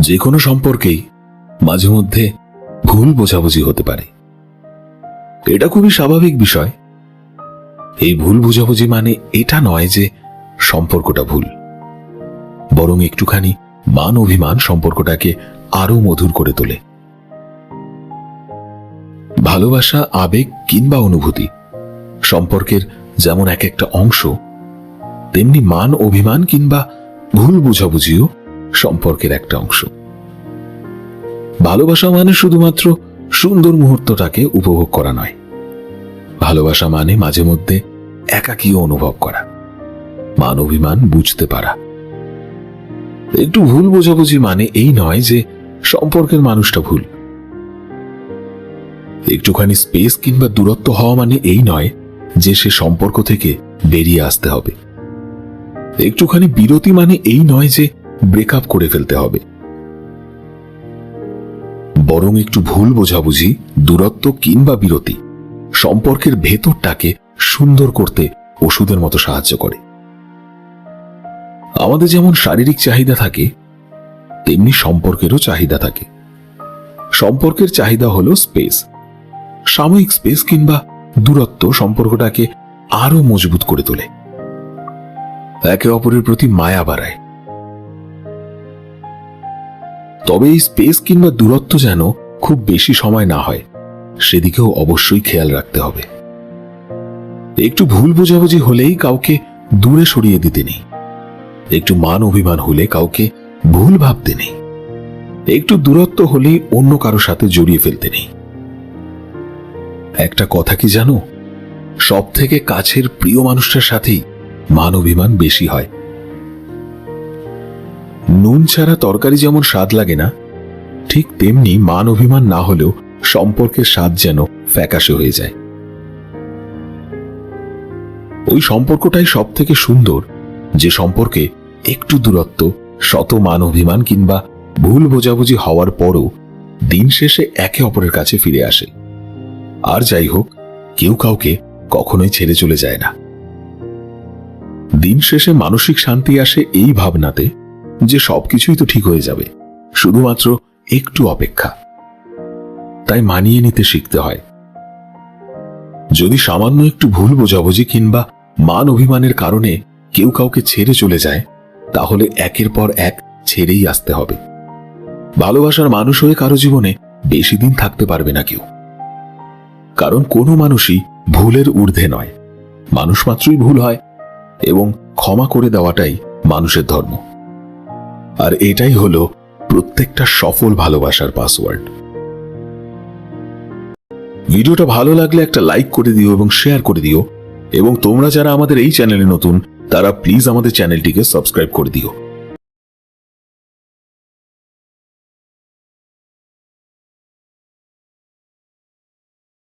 যে কোনো সম্পর্কেই মাঝে মধ্যে ভুল বোঝাবুঝি হতে পারে। এটা খুবই স্বাভাবিক বিষয়। এই ভুল বোঝাবুঝি মানে এটা নয় যে সম্পর্কটা ভুল। বরং একটুখানি মান অভিমান সম্পর্কটাকে আরও মধুর করে তোলে। ভালোবাসা, আবেগ কিংবা অনুভূতি সম্পর্কের যেমন এক একটা অংশ, তেমনি মান অভিমান কিংবা ভুল বোঝাবুঝিও সম্পর্কের একটা অংশ। ভালোবাসা মানে শুধুমাত্র সুন্দর মুহূর্তটাকে উপভোগ করা নয়। ভালোবাসা মানে মাঝে মধ্যে একাকীয় অনুভব করা, মান অভিমান বুঝতে পারা। একটু ভুল বোঝাবুঝি মানে এই নয় যে সম্পর্কের মানুষটা ভুল। একটুখানি স্পেস কিংবা দূরত্ব হওয়া মানে এই নয় যে সে সম্পর্ক থেকে বেরিয়ে আসতে হবে। একটুখানি বিরতি মানে এই নয় যে ব্রেকআপ করে ফেলতে হবে। বরং একটু ভুল বোঝাবুঝি, দূরত্ব কিংবা বিরতি, সম্পর্কের ভেতরটাকে সুন্দর করতে ওষুধের মতো সাহায্য করে। আমাদের যেমন শারীরিক চাহিদা থাকে, তেমনি সম্পর্কেরও চাহিদা থাকে। সম্পর্কের চাহিদা হলো স্পেস। সাময়িক স্পেস কিংবা দূরত্ব সম্পর্কটাকে আরও মজবুত করে তোলে। একে অপরের প্রতি মায়া বাড়ায়। তবে এই স্পেস কিংবা দূরত্ব যেন খুব বেশি সময় না হয়, সেদিকেও অবশ্যই খেয়াল রাখতে হবে। একটু ভুল বোঝাবুঝি হলেই কাউকে দূরে সরিয়ে দিতে নেই। একটু মান অভিমান হলে কাউকে ভুল ভাবতে নেই। একটু দূরত্ব হলেই অন্য কারও সাথে জড়িয়ে ফেলতে নেই। একটা কথা কি জানো? সব থেকে কাছের প্রিয় মানুষটার সাথেই মান অভিমান বেশি হয়। নুন ছাড়া তরকারি যেমন স্বাদ লাগে না, ঠিক তেমনি মান অভিমান না হলেও সম্পর্কের স্বাদ যেন ফ্যাকাশে হয়ে যায়। ওই সম্পর্কটাই সব থেকে সুন্দর, যে সম্পর্কে একটু দূরত্ব, শত মান অভিমান কিংবা ভুল বোঝাবুঝি হওয়ার পরও দিন শেষে একে অপরের কাছে ফিরে আসে। আর যাই হোক, কেউ কাউকে কখনোই ছেড়ে চলে যায় না। দিন শেষে মানসিক শান্তি আসে এই ভাবনাতে যে সবকিছুই তো ঠিক হয়ে যাবে, শুধুমাত্র একটু অপেক্ষা। তাই মানিয়ে নিতে শিখতে হয়। যদি সামান্য একটু ভুল বোঝাবুঝি কিংবা মান অভিমানের কারণে কেউ কাউকে ছেড়ে চলে যায়, তাহলে একের পর এক ছেড়েই আসতে হবে। ভালোবাসার মানুষ হয়ে কারও জীবনে বেশি দিন থাকতে পারবে না কেউ। কারণ কোনো মানুষই ভুলের ঊর্ধ্বে নয়। মানুষ মাত্রই ভুল হয় এবং ক্ষমা করে দেওয়াটাই মানুষের ধর্ম। আর এটাই হলো প্রত্যেকটা সফল ভালোবাসার পাসওয়ার্ড ভিডিওটা ভালো লাগলে একটা লাইক করে দিও এবং শেয়ার করে দিও। এবং তোমরা যারা আমাদের এই চ্যানেলে নতুন, তারা প্লিজ আমাদের চ্যানেলটিকে সাবস্ক্রাইব করে দিও।